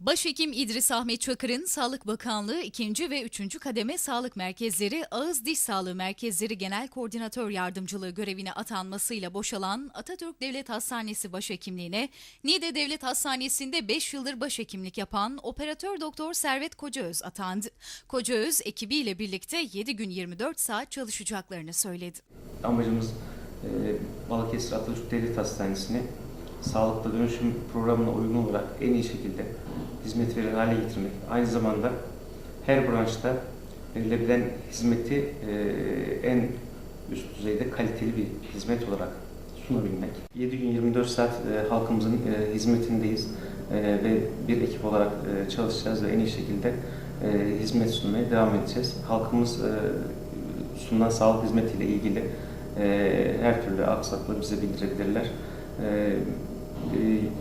Başhekim İdris Ahmet Çakır'ın Sağlık Bakanlığı 2. ve 3. kademe sağlık merkezleri Ağız Diş Sağlığı Merkezleri Genel Koordinatör Yardımcılığı görevine atanmasıyla boşalan Atatürk Devlet Hastanesi Başhekimliğine Niğde Devlet Hastanesi'nde 5 yıldır başhekimlik yapan operatör doktor Servet Kocaöz atandı. Kocaöz ekibiyle birlikte 7 gün 24 saat çalışacaklarını söyledi. Amacımız e, Balıkesir Atatürk Devlet Hastanesi'ni sağlıklı dönüşüm programına uygun olarak en iyi şekilde hizmet veren hale getirmek. Aynı zamanda her branşta verilebilen hizmeti e, en üst düzeyde kaliteli bir hizmet olarak sunabilmek. 7 gün 24 saat e, halkımızın e, hizmetindeyiz E, ve bir ekip olarak e, çalışacağız ve en iyi şekilde e, hizmet sunmaya devam edeceğiz. Halkımız e, sunulan sağlık hizmetiyle ilgili e, her türlü aksaklığı bize bildirebilirler. E,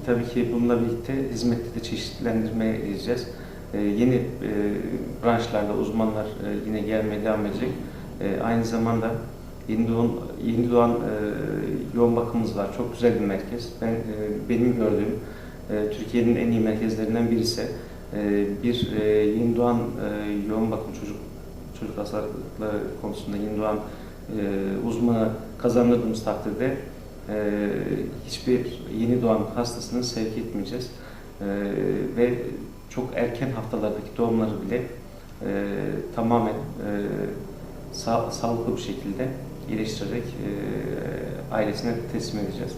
tabii ki bununla birlikte hizmette de çeşitlendirmeye gideceğiz. E, yeni e, branşlarda uzmanlar e, yine gelmeye devam edecek. E, aynı zamanda yeni doğan, yeni doğan e, yoğun bakımımız var. Çok güzel bir merkez. Ben e, benim gördüğüm e, Türkiye'nin en iyi merkezlerinden birisi. E, bir e, yeni doğan e, yoğun bakım çocuk çocuk hastalıkları konusunda yeni doğan e, uzmanı kazandırdığımız takdirde hiçbir yeni doğan hastasını sevk etmeyeceğiz. E, ve çok erken haftalardaki doğumları bile e, tamamen e, sağ, sağlıklı bir şekilde iyileştirerek e, ailesine teslim edeceğiz.